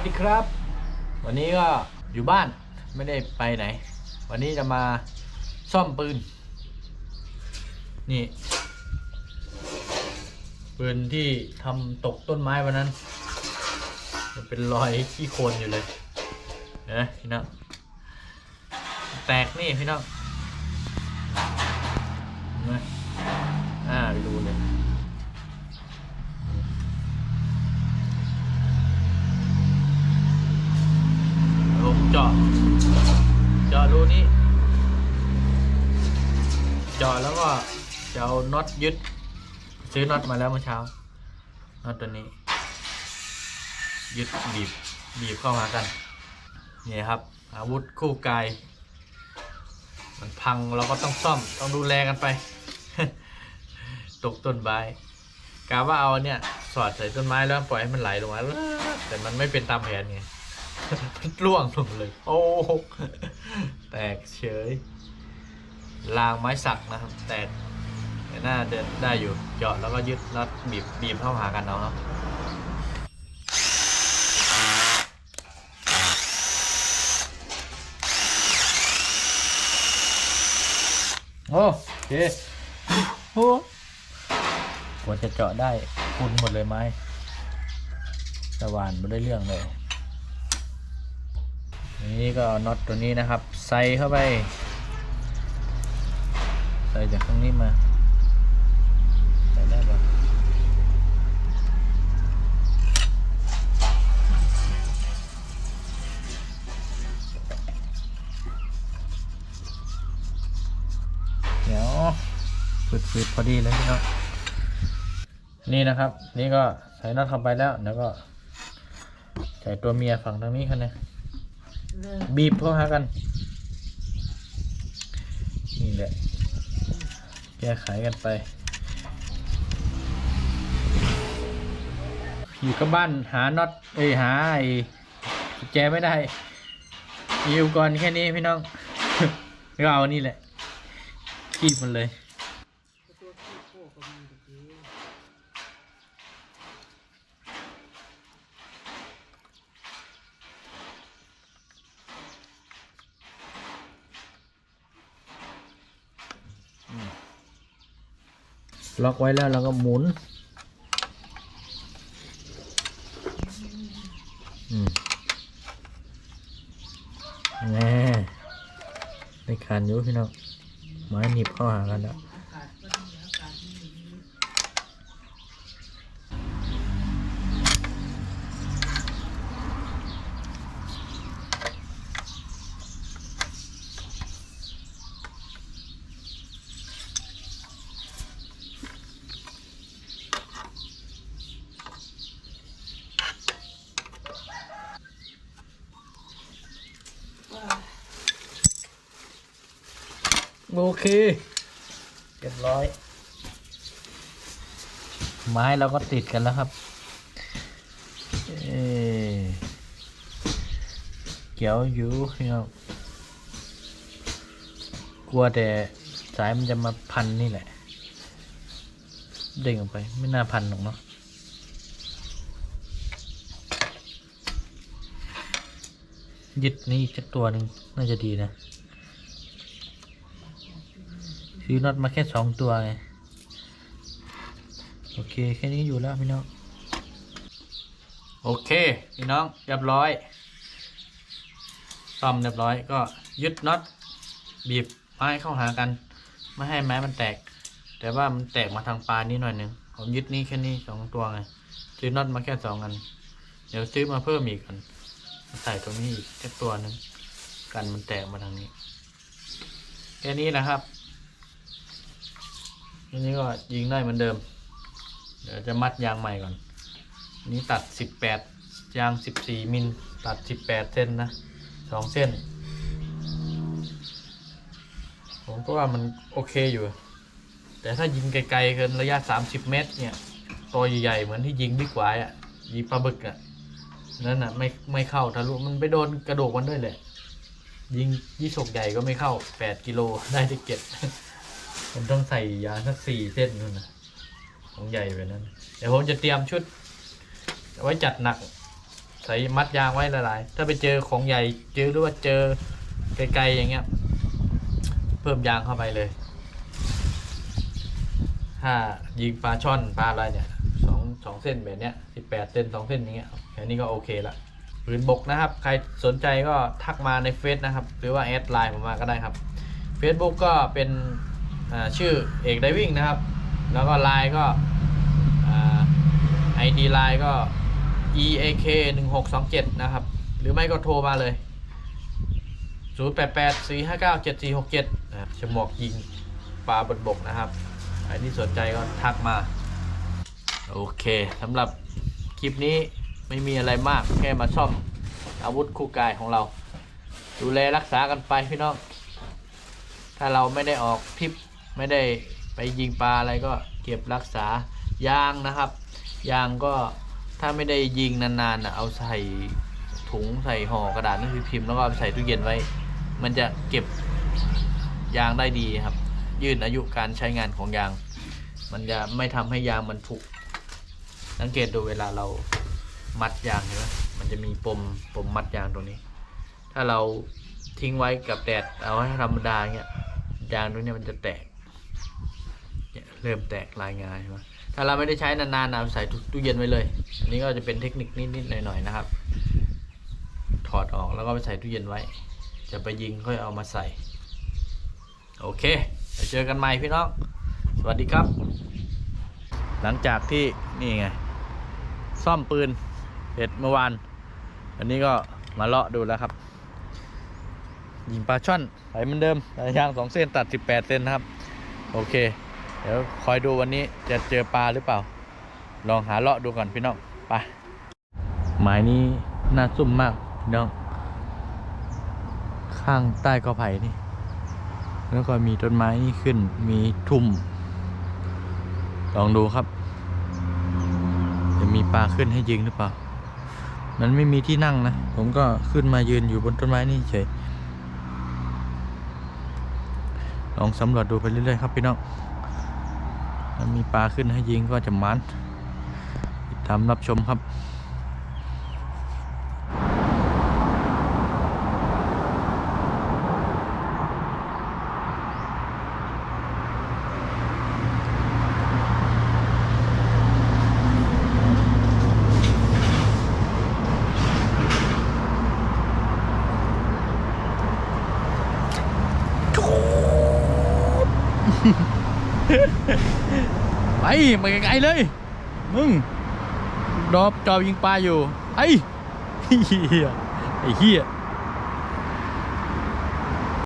สดีครับ วันนี้ก็อยู่บ้านไม่ได้ไปไหน วันนี้จะมาซ่อมปืน นี่ ปืนที่ทำตกต้นไม้วันนั้น มันเป็นรอยขี้โคลนอยู่เลยเนไหมพี่น้องแตกนี่พี่น้องนไหมอ่าดูเลย ผมเจาะเจาะรูนี้เจาะแล้วก็จะเอาน็อตยึด ซื้อน็อตมาแล้วเมื่อเช้า น็อตตัวนี้ ยึดบีบ บีบเข้ามากัน นี่ครับ อาวุธคู่กาย มันพังเราก็ต้องซ่อม ต้องดูแลกันไป ตกต้นไม้กาว่าเอาเนี่ย สอดใส่ต้นไม้แล้วปล่อยให้มันไหลลงมาแต่มันไม่เป็นตามแผนไง ร่วงลงเลย โอ้แตกเฉยรางไม้สักนะครับ แตกแต่น่าเดินได้อยู่เจาะแล้วก็ยึดน็อตบีบบีบเข้าหากันเอาเนาะโอเคโอ้กว่าจะเจาะได้คุณหมดเลยไหมสว่านไม่ได้เรื่องเลย นี่ก็น็อตตัวนี้นะครับใส่เข้าไป ใส่จากข้างนี้มา ใส่ได้ปะเดี๋ยวฝืดๆพอดีเลยพี่น้องนี่นะครับ นี่ก็ใส่น็อตเข้าไปแล้ว แล้วก็ใส่ตัวเมียฝั่งทางนี้ครับเนี่ย บีบเข้าหากัน นี่แหละ แก้ไขกันไป อยู่กับบ้านหาน็อตเอ้ยหาไอ้กุญแจไม่ได้มีอุปกรณ์แค่นี้พี่น้อง ก็เอานี่แหละคีบมันเลย ล็อกไว้แล้วเราก็หมุนอืมแน่ในคานอยู่พี่น้องไม้หนีบเข้าหากันแล้ว โอเคเรียบร้อย ไม้เราก็ติดกันแล้วครับเอ่อเกี่ยวอยู่พี่น้องกลัวแต่สายมันจะมาพันนี่แหละ เด้งออกไปไม่น่าพันหรอกเนาะยึดนี่อีกตัวหนึ่งน่าจะดีนะ ซื้อน็อตมาแค่สองตัวไงโอเค แค่นี้อยู่แล้วพี่น้อง โอเค พี่น้องเรียบร้อยซ่อมเรียบร้อยก็ยึดน็อตบีบไม้เข้าหากัน ไม่ให้ไม้มันแตก แต่ว่ามันแตกมาทางปลายนี้หน่อยหนึ่งผมยึดนี่แค่นี้สองตัวไงซื้อน็อตมาแค่สองอัน เดี๋ยวซื้อมาเพิ่มอีกอันใส่ตรงนี้อีกแค่ตัวหนึ่งกันมันแตกมาทางนี้ แค่นี้นะครับ ทีนี้ก็ยิงได้เหมือนเดิม เดี๋ยวจะมัดยางใหม่ก่อน นี้ตัดสิบแปดยางสิบสี่มิล ตัดสิบแปดเส้นนะสองเส้น ผมก็ว่ามันโอเคอยู่ แต่ถ้ายิงไกลๆเกินระยะสามสิบเมตร เนี่ย ตัวใหญ่ๆ เหมือนที่ยิงบิ๊กไวายอะ ยิงปลาบึกอะ นั่นอะไม่ไม่เข้าทะลุ มันไปโดนกระโดกมันด้วยแหละ ยิงยี่สกใหญ่ก็ไม่เข้าแปดกิโลได้ที่เก็บ ผมต้องใส่ยาสักสี่เส้นนู่นนะของใหญ่ไปนั้น เดี๋ยวผมจะเตรียมชุด ไว้จัดหนัก ใส่มัดยางไว้หลายๆ ถ้าไปเจอของใหญ่เจอหรือว่าเจอไกลๆอย่างเงี้ย เพิ่มยางเข้าไปเลย ถ้ายิงปลาช่อนปลาอะไรเนี่ยสองสองเส้นแบบเนี้ยสิบแปดเส้นสองเส้นอย่างเงี้ยแค่นี้ก็โอเคละปืนบกนะครับ ใครสนใจก็ทักมาในเฟซนะครับ หรือว่าแอดไลน์ผมมาก็ได้ครับ Facebook ก็เป็น ชื่อเอกไดวิ่งนะครับ แล้วก็ไลน์ก็ไอดีไลน์ก็ eak 1 6 2 7นะครับ หรือไม่ก็โทรมาเลย 0 8 8 4 5 9 7 4 6 7นะครับฉมวกยิงปลาบนบกนะครับใครที่สนใจก็ทักมา โอเคสำหรับคลิปนี้ไม่มีอะไรมากแค่มาซ่อมอาวุธคู่กายของเรา ดูแลรักษากันไปพี่น้อง ถ้าเราไม่ได้ออกทริป ไม่ได้ไปยิงปลาอะไรก็เก็บรักษายางนะครับ ยางก็ถ้าไม่ได้ยิงนานๆนะเอาใส่ถุงใส่ห่อกระดาษหนังสือพิมพ์แล้วก็เอาไปใส่ตู้เย็นไว้ มันจะเก็บยางได้ดีครับ ยืดอายุการใช้งานของยาง มันจะไม่ทำให้ยางมันผุสังเกตดูเวลาเรามัดยางเห็นไหมมันจะมีปมปมมัดยางตรงนี้ ถ้าเราทิ้งไว้กับแดดเอาให้ธรรมดาเงี้ยยางตรงเนี้ยมันจะแตก เริ่มแตกลายงานใช่ไหมถ้าเราไม่ได้ใช้นานๆเอาใส่ตู้เย็นไว้เลย อันนี้ก็จะเป็นเทคนิคนิดๆหน่อยๆนะครับ ถอดออกแล้วก็ไปใส่ตู้เย็นไว้ จะไปยิงค่อยเอามาใส่ โอเคเดี๋ยวเจอกันใหม่พี่น้อง สวัสดีครับ หลังจากที่นี่ไง ซ่อมปืนเสร็จเมื่อวานอันนี้ก็มาเลาะดูแล้วครับยิงปลาช่อนใส่เหมือนเดิมยางสองเส้นตัด 18เซนนะครับ โอเค เดี๋ยวคอยดูวันนี้จะเจอปลาหรือเปล่า ลองหาเลาะดูก่อนพี่น้องไปหมายนี้น่าซุ่มมากพี่น้อง ข้างใต้กอไผ่นี่ แล้วก็มีต้นไม้นี่ขึ้น มีทุ่ม ลองดูครับ จะมีปลาขึ้นให้ยิงหรือเปล่า มันไม่มีที่นั่งนะ ผมก็ขึ้นมายืนอยู่บนต้นไม้นี่เฉย ลองสำรวจดูไปเรื่อยๆครับพี่น้อง ถ้ามีปลาขึ้นให้ยิงก็จะมันติดตามรับชมครับ ไปมาไกลๆเลย มึงดอบจอบยิงปลาอยู่ไอ้เฮียไอ้เฮีย